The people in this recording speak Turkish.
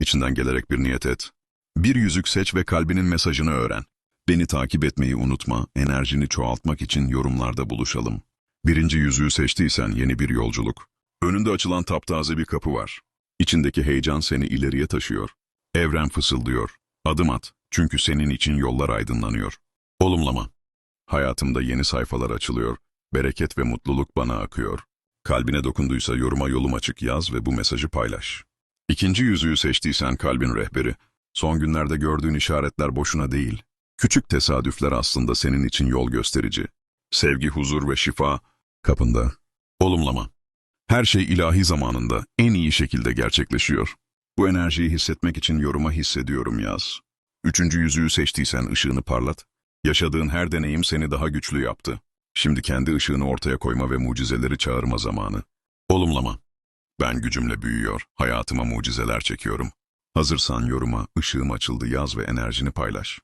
İçinden gelerek bir niyet et. Bir yüzük seç ve kalbinin mesajını öğren. Beni takip etmeyi unutma, enerjini çoğaltmak için yorumlarda buluşalım. Birinci yüzüğü seçtiysen yeni bir yolculuk. Önünde açılan taptaze bir kapı var. İçindeki heyecan seni ileriye taşıyor. Evren fısıldıyor. Adım at, çünkü senin için yollar aydınlanıyor. Olumlama. Hayatımda yeni sayfalar açılıyor. Bereket ve mutluluk bana akıyor. Kalbine dokunduysa yoruma yolum açık yaz ve bu mesajı paylaş. İkinci yüzüğü seçtiysen kalbin rehberi. Son günlerde gördüğün işaretler boşuna değil. Küçük tesadüfler aslında senin için yol gösterici. Sevgi, huzur ve şifa kapında. Olumlama. Her şey ilahi zamanında en iyi şekilde gerçekleşiyor. Bu enerjiyi hissetmek için yoruma hissediyorum yaz. Üçüncü yüzüğü seçtiysen ışığını parlat. Yaşadığın her deneyim seni daha güçlü yaptı. Şimdi kendi ışığını ortaya koyma ve mucizeleri çağırma zamanı. Olumlama. Ben gücümle büyüyor, hayatıma mucizeler çekiyorum. Hazırsan yoruma, ışığım açıldı yaz ve enerjini paylaş.